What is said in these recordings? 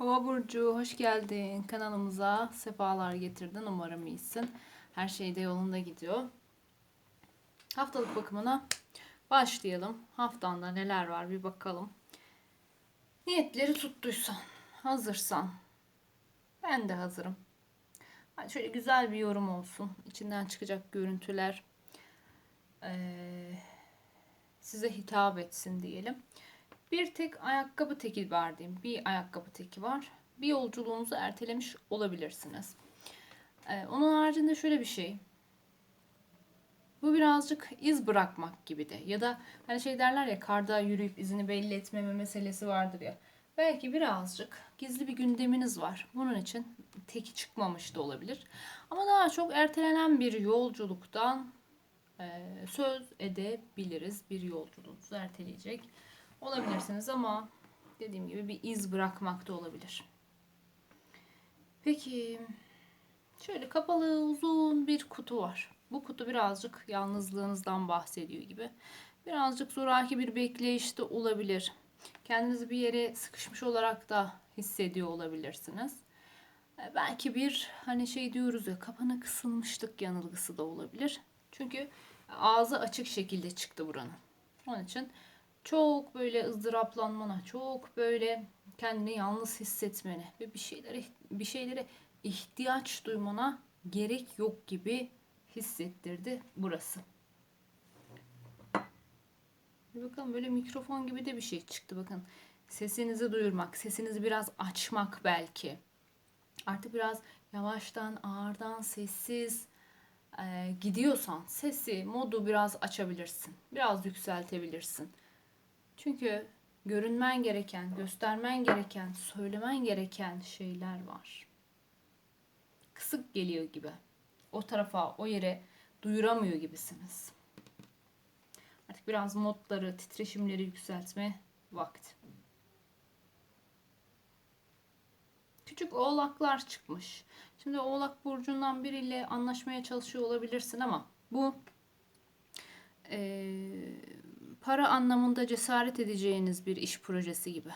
Kova burcu hoş geldin. Kanalımıza sefalar getirdin. Umarım iyisin. Her şey de yolunda gidiyor. Haftalık bakımına başlayalım. Haftanda neler var bir bakalım. Niyetleri tuttuysan hazırsan. Ben de hazırım. Şöyle güzel bir yorum olsun. İçinden çıkacak görüntüler eee, size hitap etsin diyelim bir tek ayakkabı teki var diyeyim. Bir ayakkabı teki var. Bir yolculuğunuzu ertelemiş olabilirsiniz. Ee, onun haricinde şöyle bir şey. Bu birazcık iz bırakmak gibi de. Ya da hani şey derler ya karda yürüyüp izini belli etmeme meselesi vardır ya. Belki birazcık gizli bir gündeminiz var. Bunun için teki çıkmamış da olabilir. Ama daha çok ertelenen bir yolculuktan e, söz edebiliriz. Bir yolculuğunuzu erteleyecek olabilirsiniz ama dediğim gibi bir iz bırakmak da olabilir. Peki şöyle kapalı uzun bir kutu var. Bu kutu birazcık yalnızlığınızdan bahsediyor gibi. Birazcık zoraki bir bekleyişte olabilir. Kendinizi bir yere sıkışmış olarak da hissediyor olabilirsiniz. E, Belki bir hani şey diyoruz ya kapana kısılmışlık yanılgısı da olabilir. Çünkü ağzı açık şekilde çıktı buranın. Onun için çok böyle ızdıraplanmana, çok böyle kendini yalnız hissetmene ve bir şeylere bir şeylere ihtiyaç duymana gerek yok gibi hissettirdi burası. Bakalım böyle mikrofon gibi de bir şey çıktı bakın. Sesinizi duyurmak, sesinizi biraz açmak belki. Artık biraz yavaştan, ağırdan, sessiz e, gidiyorsan sesi, modu biraz açabilirsin. Biraz yükseltebilirsin. Çünkü görünmen gereken, göstermen gereken, söylemen gereken şeyler var. Kısık geliyor gibi. O tarafa, o yere duyuramıyor gibisiniz. Artık biraz modları, titreşimleri yükseltme vakti. Küçük oğlaklar çıkmış. Şimdi oğlak burcundan biriyle anlaşmaya çalışıyor olabilirsin ama bu para anlamında cesaret edeceğiniz bir iş projesi gibi.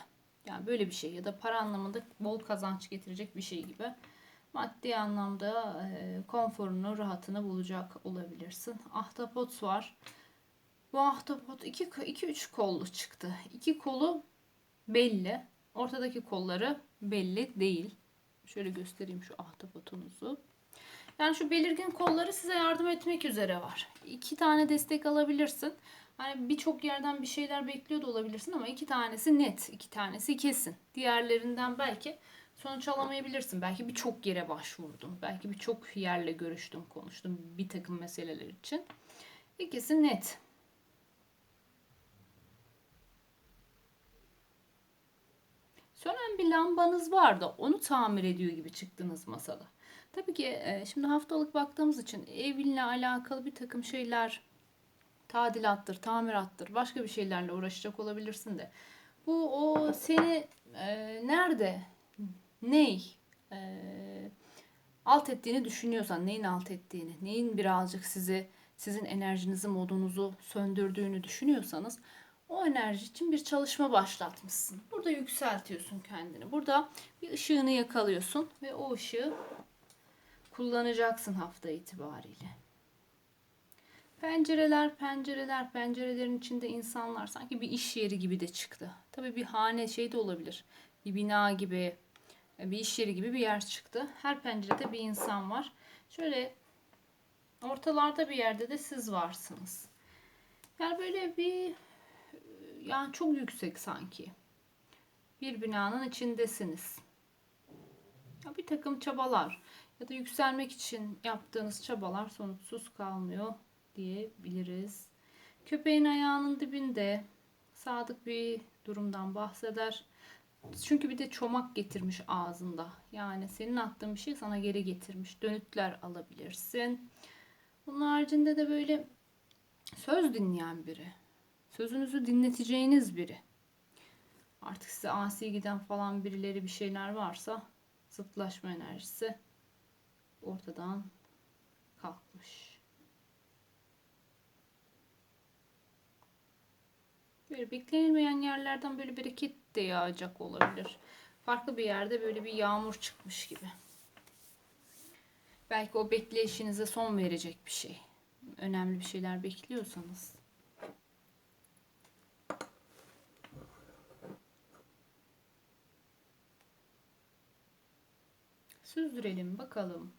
Yani böyle bir şey ya da para anlamında bol kazanç getirecek bir şey gibi. Maddi anlamda e, konforunu, rahatını bulacak olabilirsin. Ahtapot var. Bu ahtapot 2-3 kollu çıktı. İki kolu belli. Ortadaki kolları belli değil. Şöyle göstereyim şu ahtapotunuzu. Yani şu belirgin kolları size yardım etmek üzere var. İki tane destek alabilirsin. Hani birçok yerden bir şeyler bekliyor da olabilirsin ama iki tanesi net, iki tanesi kesin. Diğerlerinden belki sonuç alamayabilirsin. Belki birçok yere başvurdum. Belki birçok yerle görüştüm, konuştum bir takım meseleler için. İkisi net. Sönen bir lambanız var da onu tamir ediyor gibi çıktınız masada. Tabii ki e, şimdi haftalık baktığımız için evinle alakalı bir takım şeyler tadilattır, tamirattır, başka bir şeylerle uğraşacak olabilirsin de. Bu o seni e, nerede, ney e, alt ettiğini düşünüyorsan, neyin alt ettiğini, neyin birazcık sizi, sizin enerjinizi, modunuzu söndürdüğünü düşünüyorsanız o enerji için bir çalışma başlatmışsın. Burada yükseltiyorsun kendini. Burada bir ışığını yakalıyorsun ve o ışığı kullanacaksın hafta itibariyle. Pencereler, pencereler, pencerelerin içinde insanlar sanki bir iş yeri gibi de çıktı. Tabii bir hane şey de olabilir. Bir bina gibi, bir iş yeri gibi bir yer çıktı. Her pencerede bir insan var. Şöyle ortalarda bir yerde de siz varsınız. Yani böyle bir yani çok yüksek sanki. Bir binanın içindesiniz. Ya bir takım çabalar ya da yükselmek için yaptığınız çabalar sonuçsuz kalmıyor diyebiliriz. Köpeğin ayağının dibinde sadık bir durumdan bahseder. Çünkü bir de çomak getirmiş ağzında. Yani senin attığın bir şey sana geri getirmiş. Dönütler alabilirsin. Bunun haricinde de böyle söz dinleyen biri. Sözünüzü dinleteceğiniz biri. Artık size asi giden falan birileri bir şeyler varsa zıtlaşma enerjisi ortadan kalkmış. Böyle beklenilmeyen yerlerden böyle bereket de yağacak olabilir. farklı bir yerde böyle bir yağmur çıkmış gibi. Belki o bekleyişinize son verecek bir şey. Önemli bir şeyler bekliyorsanız. Süzdürelim bakalım.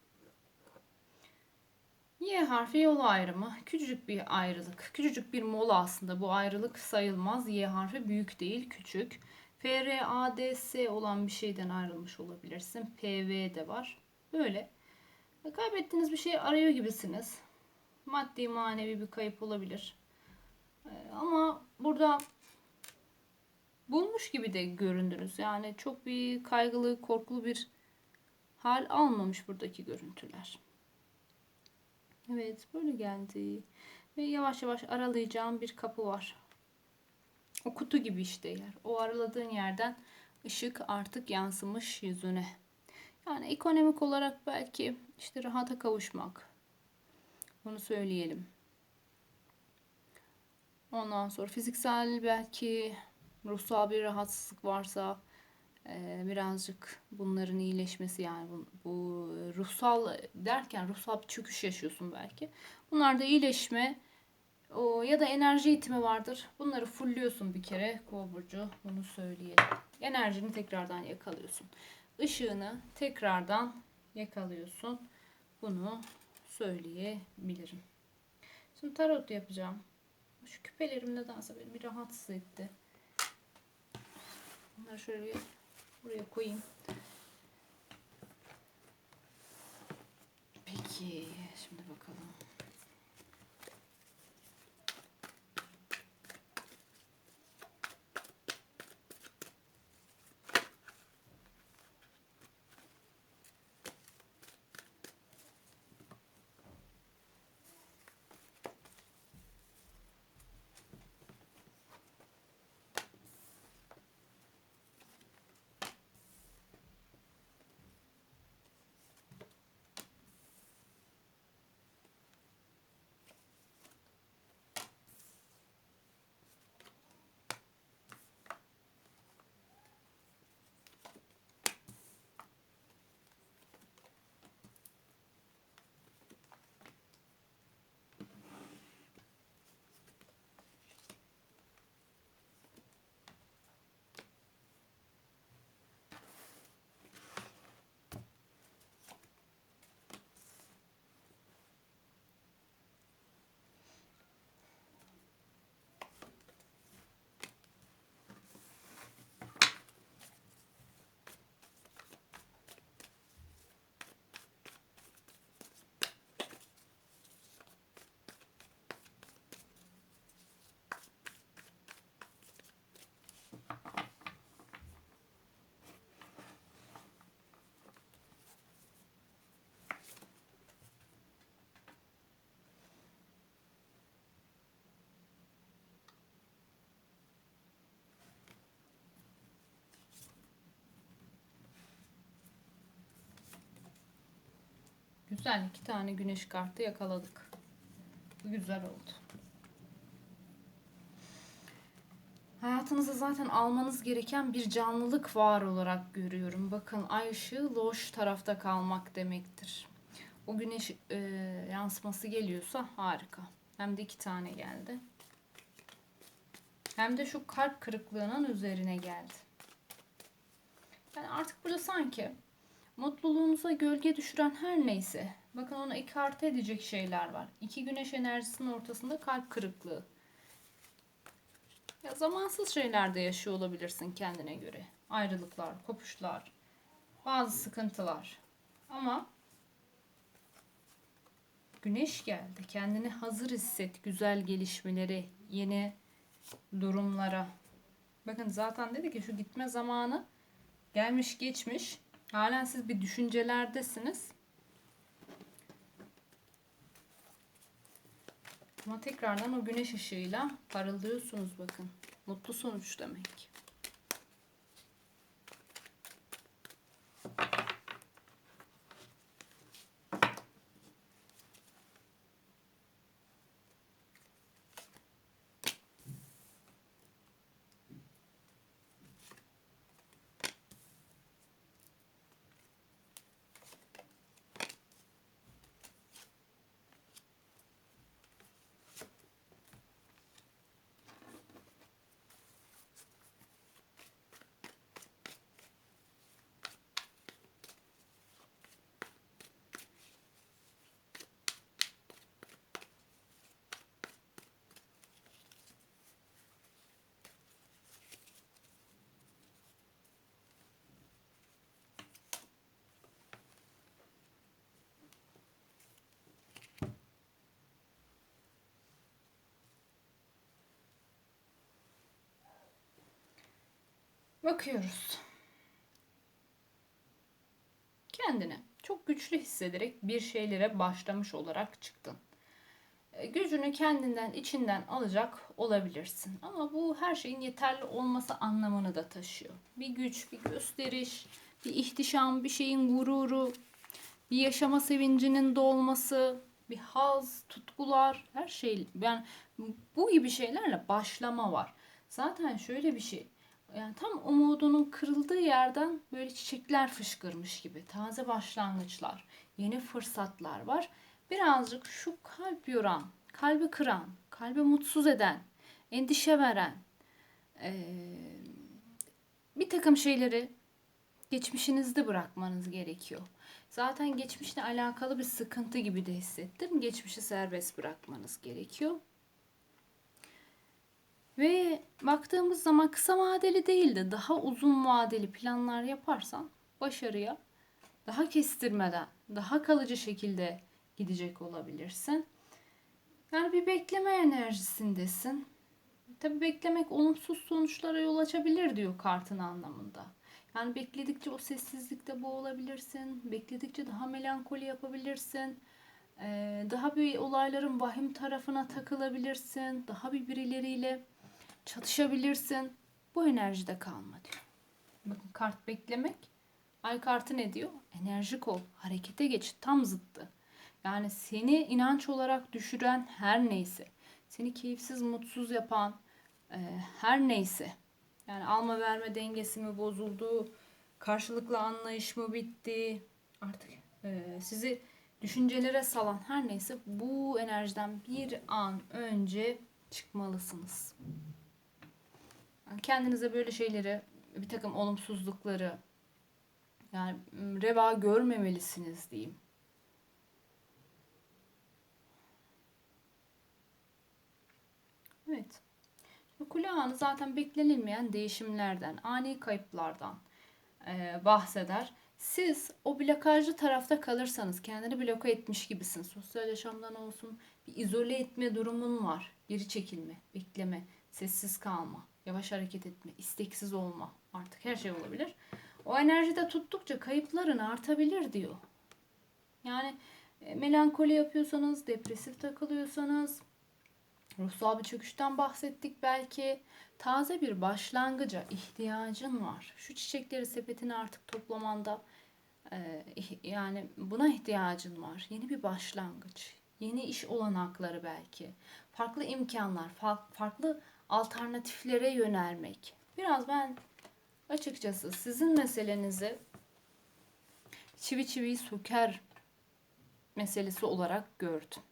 Y harfi yol ayrımı. Küçücük bir ayrılık. Küçücük bir mola aslında. Bu ayrılık sayılmaz. Y harfi büyük değil, küçük. F, R, A, D, S olan bir şeyden ayrılmış olabilirsin. P, V de var. Böyle. Kaybettiğiniz bir şey arıyor gibisiniz. Maddi manevi bir kayıp olabilir. Ee, Ama burada bulmuş gibi de göründünüz. Yani çok bir kaygılı, korkulu bir hal almamış buradaki görüntüler. Evet, böyle geldi. Ve yavaş yavaş aralayacağım bir kapı var. O kutu gibi işte yer. O araladığın yerden ışık artık yansımış yüzüne. Yani ekonomik olarak belki işte rahata kavuşmak. Bunu söyleyelim. Ondan sonra fiziksel belki ruhsal bir rahatsızlık varsa birazcık bunların iyileşmesi yani bu, bu ruhsal derken ruhsal bir çöküş yaşıyorsun belki. Bunlarda iyileşme o ya da enerji itimi vardır. Bunları fulluyorsun bir kere Kova burcu. Bunu söyleyelim. Enerjini tekrardan yakalıyorsun. Işığını tekrardan yakalıyorsun. Bunu söyleyebilirim. Şimdi tarot yapacağım. Şu küpelerim nedense beni bir rahatsız etti. Bunları şöyle buraya koyayım. Peki, şimdi bakalım. Güzel iki tane güneş kartı yakaladık. Güzel oldu. Hayatınızda zaten almanız gereken bir canlılık var olarak görüyorum. Bakın ay ışığı loş tarafta kalmak demektir. O güneş e, yansıması geliyorsa harika. Hem de iki tane geldi. Hem de şu kalp kırıklığının üzerine geldi. Yani artık burada sanki mutluluğunuza gölge düşüren her neyse. Bakın ona ikarte edecek şeyler var. İki güneş enerjisinin ortasında kalp kırıklığı. Ya zamansız şeyler de yaşıyor olabilirsin kendine göre. Ayrılıklar, kopuşlar, bazı sıkıntılar. Ama güneş geldi. Kendini hazır hisset güzel gelişmelere, yeni durumlara. Bakın zaten dedi ki şu gitme zamanı gelmiş geçmiş. Halen siz bir düşüncelerdesiniz. Ama tekrardan o güneş ışığıyla parıldıyorsunuz bakın. Mutlu sonuç demek. Bakıyoruz. Kendini çok güçlü hissederek bir şeylere başlamış olarak çıktın. E, Gücünü kendinden, içinden alacak olabilirsin. Ama bu her şeyin yeterli olması anlamını da taşıyor. Bir güç, bir gösteriş, bir ihtişam, bir şeyin gururu, bir yaşama sevincinin dolması, bir haz, tutkular, her şey. Yani bu gibi şeylerle başlama var. Zaten şöyle bir şey. Yani tam umudunun kırıldığı yerden böyle çiçekler fışkırmış gibi. Taze başlangıçlar, yeni fırsatlar var. Birazcık şu kalp yoran, kalbi kıran, kalbi mutsuz eden, endişe veren eee, bir takım şeyleri geçmişinizde bırakmanız gerekiyor. Zaten geçmişle alakalı bir sıkıntı gibi de hissettim. Geçmişi serbest bırakmanız gerekiyor. Ve baktığımız zaman kısa vadeli değil de daha uzun vadeli planlar yaparsan başarıya daha kestirmeden, daha kalıcı şekilde gidecek olabilirsin. Yani bir bekleme enerjisindesin. Tabii beklemek olumsuz sonuçlara yol açabilir diyor kartın anlamında. Yani bekledikçe o sessizlikte boğulabilirsin. Bekledikçe daha melankoli yapabilirsin. Ee, daha bir olayların vahim tarafına takılabilirsin. Daha bir birileriyle çatışabilirsin. Bu enerjide kalma diyor. Bakın kart beklemek. Ay kartı ne diyor? Enerjik ol. Harekete geç. Tam zıttı. Yani seni inanç olarak düşüren her neyse. Seni keyifsiz, mutsuz yapan e, her neyse. Yani alma verme dengesi mi bozuldu? Karşılıklı anlayış mı bitti? Artık e, sizi düşüncelere salan her neyse bu enerjiden bir an önce çıkmalısınız. Kendinize böyle şeyleri, bir takım olumsuzlukları yani reva görmemelisiniz diyeyim. Evet. Kule anı zaten beklenilmeyen değişimlerden, ani kayıplardan e, bahseder. Siz o blokajlı tarafta kalırsanız kendini bloke etmiş gibisin. Sosyal yaşamdan olsun bir izole etme durumun var. Geri çekilme, bekleme, sessiz kalma, yavaş hareket etme, isteksiz olma. Artık her şey olabilir. O enerjide tuttukça kayıpların artabilir diyor. Yani e, melankoli yapıyorsanız, depresif takılıyorsanız, ruhsal bir çöküşten bahsettik belki. Taze bir başlangıca ihtiyacın var. Şu çiçekleri sepetine artık toplamanda e, yani buna ihtiyacın var. Yeni bir başlangıç, yeni iş olanakları belki, farklı imkanlar, fa- farklı alternatiflere yönelmek. Biraz ben açıkçası sizin meselenizi çivi çiviyi söker meselesi olarak gördüm.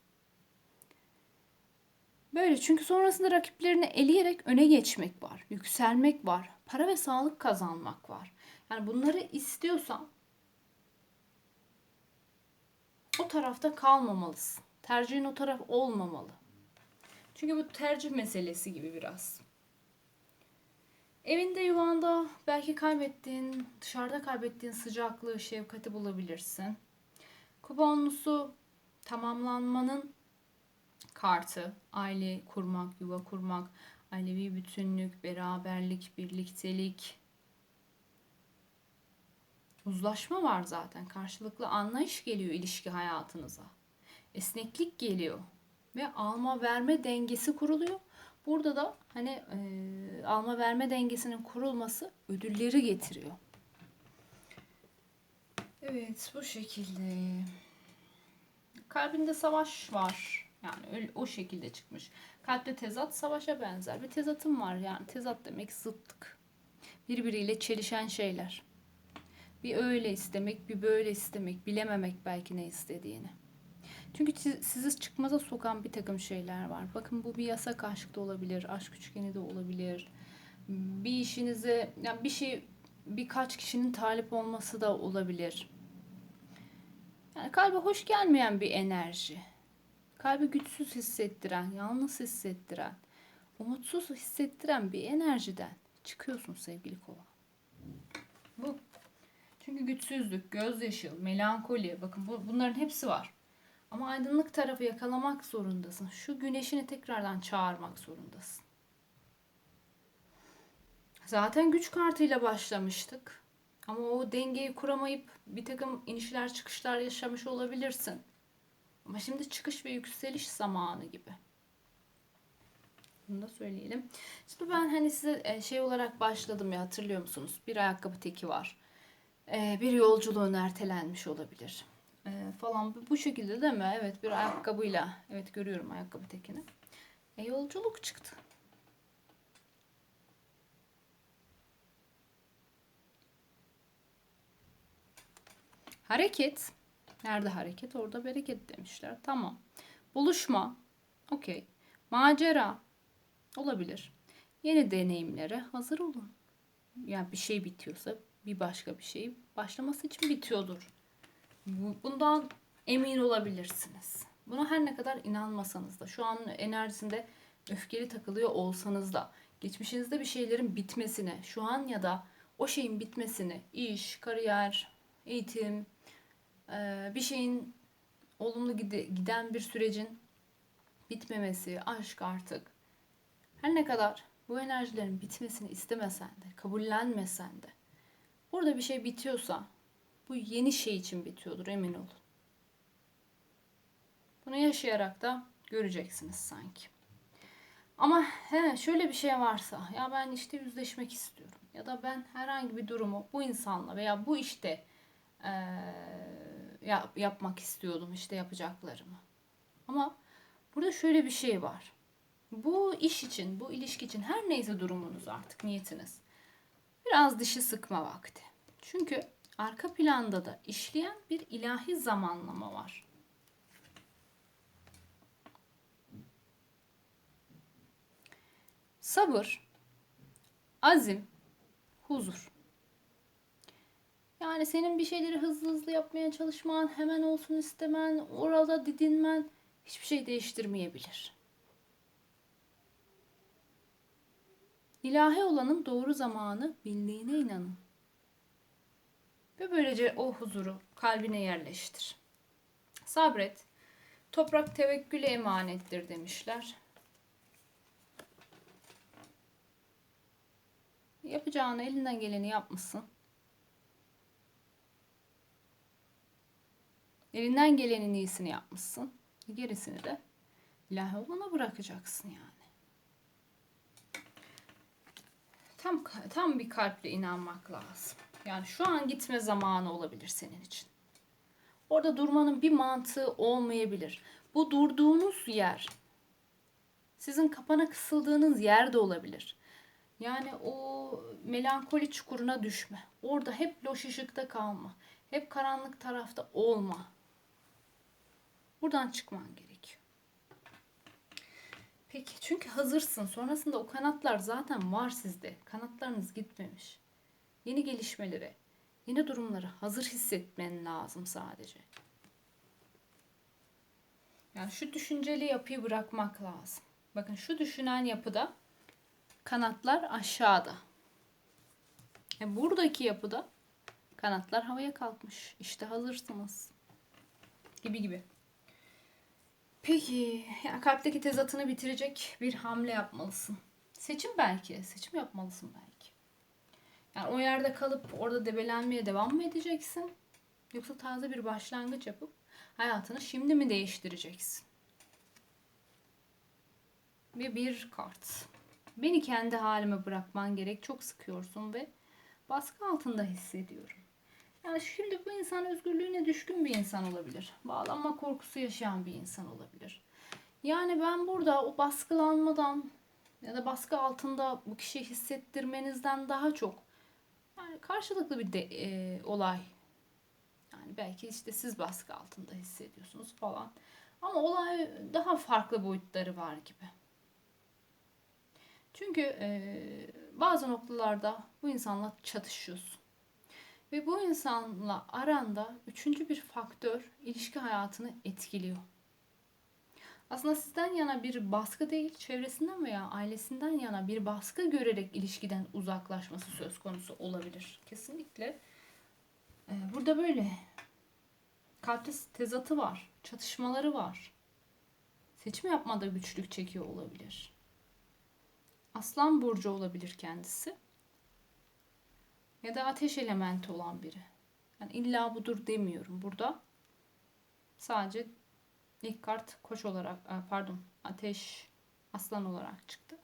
Böyle çünkü sonrasında rakiplerini eleyerek öne geçmek var, yükselmek var, para ve sağlık kazanmak var. Yani bunları istiyorsan o tarafta kalmamalısın. Tercihin o taraf olmamalı. Çünkü bu tercih meselesi gibi biraz. Evinde yuvanda belki kaybettiğin, dışarıda kaybettiğin sıcaklığı, şefkati bulabilirsin. Kuponlusu tamamlanmanın kartı. Aile kurmak, yuva kurmak, ailevi bütünlük, beraberlik, birliktelik. Uzlaşma var zaten. Karşılıklı anlayış geliyor ilişki hayatınıza. Esneklik geliyor. Ve alma verme dengesi kuruluyor. Burada da hani e, alma verme dengesinin kurulması ödülleri getiriyor. Evet bu şekilde. Kalbinde savaş var. Yani öyle, o şekilde çıkmış. Kalpte tezat savaşa benzer. Bir tezatım var yani. Tezat demek zıttık. Birbiriyle çelişen şeyler. Bir öyle istemek, bir böyle istemek, bilememek belki ne istediğini. Çünkü siz- sizi çıkmaza sokan bir takım şeyler var. Bakın bu bir yasak aşk da olabilir, aşk üçgeni de olabilir. Bir işinize, yani bir şey birkaç kişinin talip olması da olabilir. Yani kalbe hoş gelmeyen bir enerji. Kalbi güçsüz hissettiren, yalnız hissettiren, umutsuz hissettiren bir enerjiden çıkıyorsun sevgili kova. Bu. Çünkü güçsüzlük, gözyaşı, melankoli, bakın bu, bunların hepsi var. Ama aydınlık tarafı yakalamak zorundasın. Şu güneşini tekrardan çağırmak zorundasın. Zaten güç kartıyla başlamıştık. Ama o dengeyi kuramayıp bir takım inişler çıkışlar yaşamış olabilirsin. Ama şimdi çıkış ve yükseliş zamanı gibi. Bunu da söyleyelim. Şimdi ben hani size e, şey olarak başladım ya hatırlıyor musunuz? Bir ayakkabı teki var. E, Bir yolculuğun ertelenmiş olabilir. E, Falan bu- şekilde değil mi? Evet bir ayakkabıyla. Evet görüyorum ayakkabı tekini. E, yolculuk çıktı. Hareket. Nerede hareket? Orada bereket demişler. Tamam. Buluşma. Okey. Macera. Olabilir. Yeni deneyimlere hazır olun. Yani bir şey bitiyorsa bir başka bir şey başlaması için bitiyordur. Bu- Bundan emin olabilirsiniz. Buna her ne kadar inanmasanız da, şu an enerjisinde öfkeli takılıyor olsanız da, geçmişinizde bir şeylerin bitmesine, şu an ya da o şeyin bitmesini, iş, kariyer, eğitim, eee, bir şeyin olumlu gide- giden bir sürecin bitmemesi, aşk artık. Her ne kadar bu enerjilerin bitmesini istemesen de, kabullenmesen de, burada bir şey bitiyorsa bu yeni şey için bitiyordur emin olun. Bunu yaşayarak da göreceksiniz sanki. Ama he, şöyle bir şey varsa ya ben işte yüzleşmek istiyorum ya da ben herhangi bir durumu bu insanla veya bu işte eee, yap- yapmak istiyordum işte yapacaklarımı. Ama burada şöyle bir şey var. Bu iş için, bu ilişki için her neyse durumunuz artık niyetiniz. Biraz dişi sıkma vakti. Çünkü arka planda da işleyen bir ilahi zamanlama var. Sabır, azim, huzur. Yani senin bir şeyleri hızlı hızlı yapmaya çalışman, hemen olsun istemen, orada didinmen hiçbir şey değiştirmeyebilir. İlahi olanın doğru zamanı bildiğine inanın. Ve böylece o huzuru kalbine yerleştir. Sabret. Toprak tevekküle emanettir demişler. Yapacağını elinden geleni yapmışsın. Elinden gelenin iyisini yapmışsın. Gerisini de ilahi olana bırakacaksın yani. Tam tam bir kalple inanmak lazım. Yani şu an gitme zamanı olabilir senin için. Orada durmanın bir mantığı olmayabilir. Bu durduğunuz yer sizin kapana kısıldığınız yer de olabilir. Yani o melankoli çukuruna düşme. Orada hep loş ışıkta kalma. Hep karanlık tarafta olma. Buradan çıkman gerekiyor. Peki çünkü hazırsın. Sonrasında o kanatlar zaten var sizde. Kanatlarınız gitmemiş. Yeni gelişmelere, yeni durumları hazır hissetmen lazım sadece. Yani şu düşünceli yapıyı bırakmak lazım. Bakın şu düşünen yapıda kanatlar aşağıda. E buradaki yapıda kanatlar havaya kalkmış. İşte hazırsınız. Gibi gibi. Peki, yani kalpteki tezatını bitirecek bir hamle yapmalısın. Seçim belki, seçim yapmalısın belki. Yani o yerde kalıp orada debelenmeye devam mı edeceksin? Yoksa taze bir başlangıç yapıp hayatını şimdi mi değiştireceksin? Ve bir kart. Beni kendi halime bırakman gerek. Çok sıkıyorsun ve baskı altında hissediyorum. Yani şimdi bu insan özgürlüğüne düşkün bir insan olabilir. Bağlanma korkusu yaşayan bir insan olabilir. Yani ben burada o baskılanmadan ya da baskı altında bu kişiyi hissettirmenizden daha çok yani karşılıklı bir de, e, olay. Yani belki işte siz baskı altında hissediyorsunuz falan. Ama olay daha farklı boyutları var gibi. Çünkü e, bazı noktalarda bu insanla çatışıyorsun. Ve bu insanla aranda üçüncü bir faktör ilişki hayatını etkiliyor. Aslında sizden yana bir baskı değil, çevresinden veya ailesinden yana bir baskı görerek ilişkiden uzaklaşması söz konusu olabilir. Kesinlikle. Ee, burada böyle. Kalpte tezatı var, çatışmaları var. Seçim yapmada güçlük çekiyor olabilir. Aslan burcu olabilir kendisi. Ya da ateş elementi olan biri. Yani illa budur demiyorum burada. Sadece ilk kart koç olarak e, pardon ateş aslan olarak çıktı.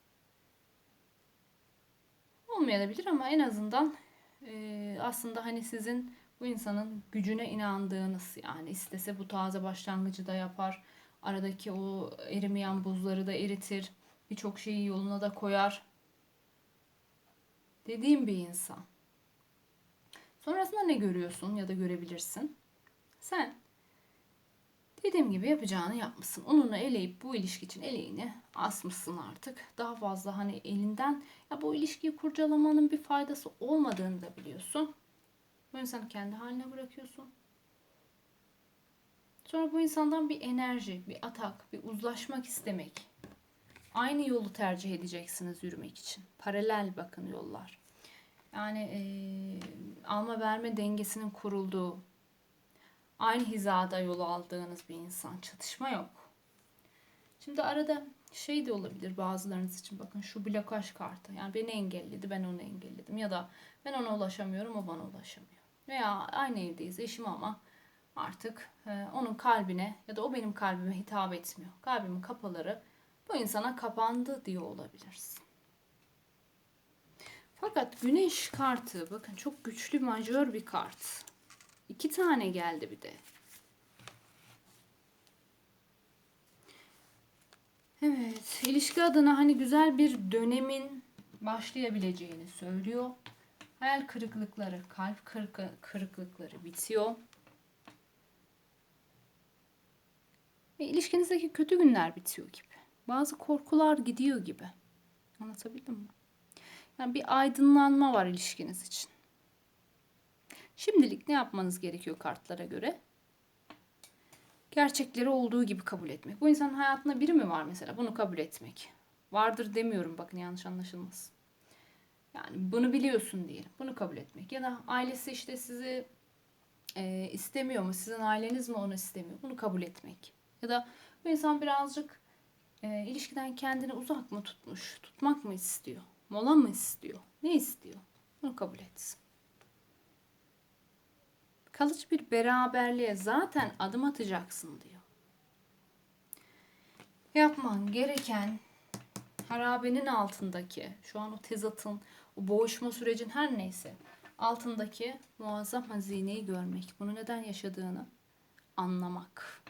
Olmayabilir ama en azından e, aslında hani sizin bu insanın gücüne inandığınız yani istese bu taze başlangıcı da yapar. Aradaki o erimeyen buzları da eritir. Birçok şeyi yoluna da koyar. Dediğim bir insan. Sonrasında ne görüyorsun ya da görebilirsin? Sen dediğim gibi yapacağını yapmışsın. Onunla eleyip bu ilişki için eleğini asmışsın artık. Daha fazla hani elinden ya bu ilişkiyi kurcalamanın bir faydası olmadığını da biliyorsun. Bu insanı kendi haline bırakıyorsun. Sonra bu insandan bir enerji, bir atak, bir uzlaşmak istemek. Aynı yolu tercih edeceksiniz yürümek için. Paralel bakın yollar. Yani eee, alma verme dengesinin kurulduğu, aynı hizada yol aldığınız bir insan. Çatışma yok. Şimdi arada şey de olabilir bazılarınız için. Bakın şu blokaj kartı. Yani beni engelledi, ben onu engelledim. Ya da ben ona ulaşamıyorum, o bana ulaşamıyor. Veya aynı evdeyiz, eşim ama artık e, onun kalbine ya da o benim kalbime hitap etmiyor. Kalbimin kapıları bu insana kapandı diyor olabilirsin. Fakat güneş kartı bakın çok güçlü majör bir kart. İki tane geldi bir de. Evet, ilişki adına hani güzel bir dönemin başlayabileceğini söylüyor. Hayal kırıklıkları, kalp kırıklıkları bitiyor. Ve ilişkinizdeki kötü günler bitiyor gibi. Bazı korkular gidiyor gibi. Anlatabildim mi? Yani bir aydınlanma var ilişkiniz için. Şimdilik ne yapmanız gerekiyor kartlara göre? Gerçekleri olduğu gibi kabul etmek. Bu insanın hayatında biri mi var mesela? Bunu kabul etmek. Vardır demiyorum bakın yanlış anlaşılmasın. Yani bunu biliyorsun diyelim. Bunu kabul etmek. Ya da ailesi işte sizi e, istemiyor mu? Sizin aileniz mi onu istemiyor? Bunu kabul etmek. Ya da bu insan birazcık e, ilişkiden kendini uzak mı tutmuş? Tutmak mı istiyor? Mola mı istiyor? Ne istiyor? Bunu kabul etsin. Kalıcı bir beraberliğe zaten adım atacaksın diyor. Yapman gereken harabenin altındaki, şu an o tezatın, o boğuşma sürecin her neyse altındaki muazzam hazineyi görmek. Bunu neden yaşadığını anlamak.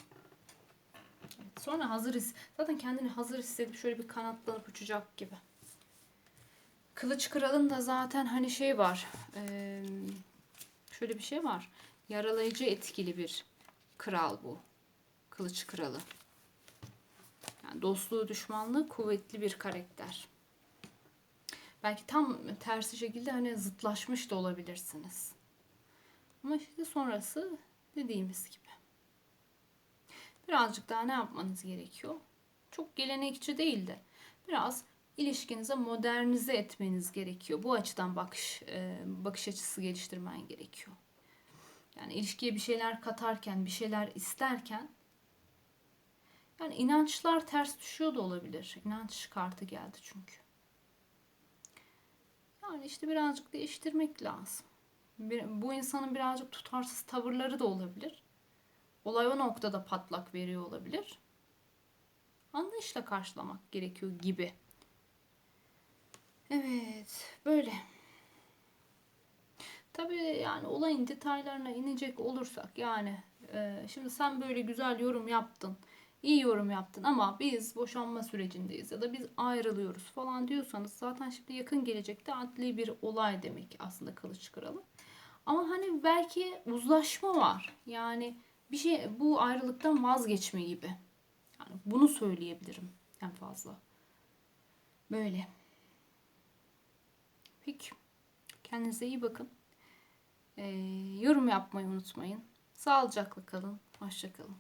Sonra hazır his, zaten kendini hazır hissedip şöyle bir kanatlanıp uçacak gibi. Kılıç Kral'ın da zaten hani şey var. eee, şöyle bir şey var. Yaralayıcı etkili bir kral bu. Kılıç Kralı. Yani dostluğu, düşmanlığı kuvvetli bir karakter. Belki tam tersi şekilde hani zıtlaşmış da olabilirsiniz. Ama işte sonrası dediğimiz gibi. Birazcık daha ne yapmanız gerekiyor? Çok gelenekçi değil de biraz ilişkinize modernize etmeniz gerekiyor. Bu açıdan bakış e, bakış açısı geliştirmen gerekiyor. Yani ilişkiye bir şeyler katarken, bir şeyler isterken yani inançlar ters düşüyor da olabilir. İnanç kartı geldi çünkü. Yani işte birazcık değiştirmek lazım. Bir, bu insanın birazcık tutarsız tavırları da olabilir. Olay o noktada patlak veriyor olabilir. Anlayışla karşılamak gerekiyor gibi. Evet, böyle. Tabii yani olayın detaylarına inecek olursak yani e, şimdi sen böyle güzel yorum yaptın, iyi yorum yaptın ama biz boşanma sürecindeyiz ya da biz ayrılıyoruz falan diyorsanız zaten şimdi yakın gelecekte adli bir olay demek aslında kılıç kralı. Ama hani belki uzlaşma var. Yani bir şey bu ayrılıktan vazgeçme gibi. Yani bunu söyleyebilirim en fazla. Böyle. Peki. Kendinize iyi bakın. Ee, yorum yapmayı unutmayın. Sağlıcakla kalın. Hoşçakalın.